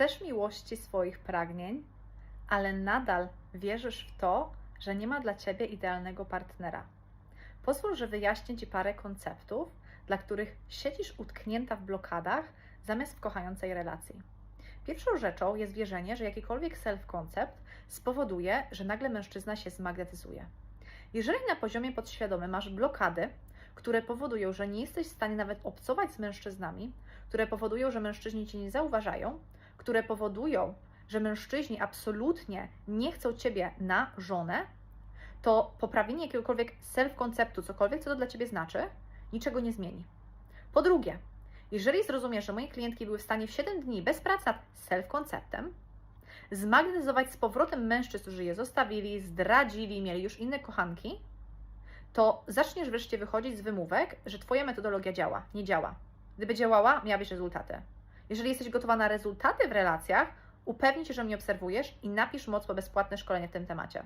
chcesz miłości swoich pragnień, ale nadal wierzysz w to, że nie ma dla ciebie idealnego partnera. Pozwól, że wyjaśnię ci parę konceptów, dla których siedzisz utknięta w blokadach zamiast w kochającej relacji. Pierwszą rzeczą jest wierzenie, że jakikolwiek self-concept spowoduje, że nagle mężczyzna się zmagnetyzuje. Jeżeli na poziomie podświadomym masz blokady, które powodują, że nie jesteś w stanie nawet obcować z mężczyznami, które powodują, że mężczyźni cię nie zauważają, które powodują, że mężczyźni absolutnie nie chcą ciebie na żonę, to poprawienie jakiegokolwiek self-konceptu, cokolwiek, co to dla ciebie znaczy, niczego nie zmieni. Po drugie, jeżeli zrozumiesz, że moje klientki były w stanie w 7 dni bez pracy nad self-konceptem, zmagnetyzować z powrotem mężczyzn, którzy je zostawili, zdradzili, mieli już inne kochanki, to zaczniesz wreszcie wychodzić z wymówek, że Twoja metodologia działa. Nie działa. Gdyby działała, miałabyś rezultaty. Jeżeli jesteś gotowa na rezultaty w relacjach, upewnij się, że mnie obserwujesz i napisz moc po bezpłatne szkolenie w tym temacie.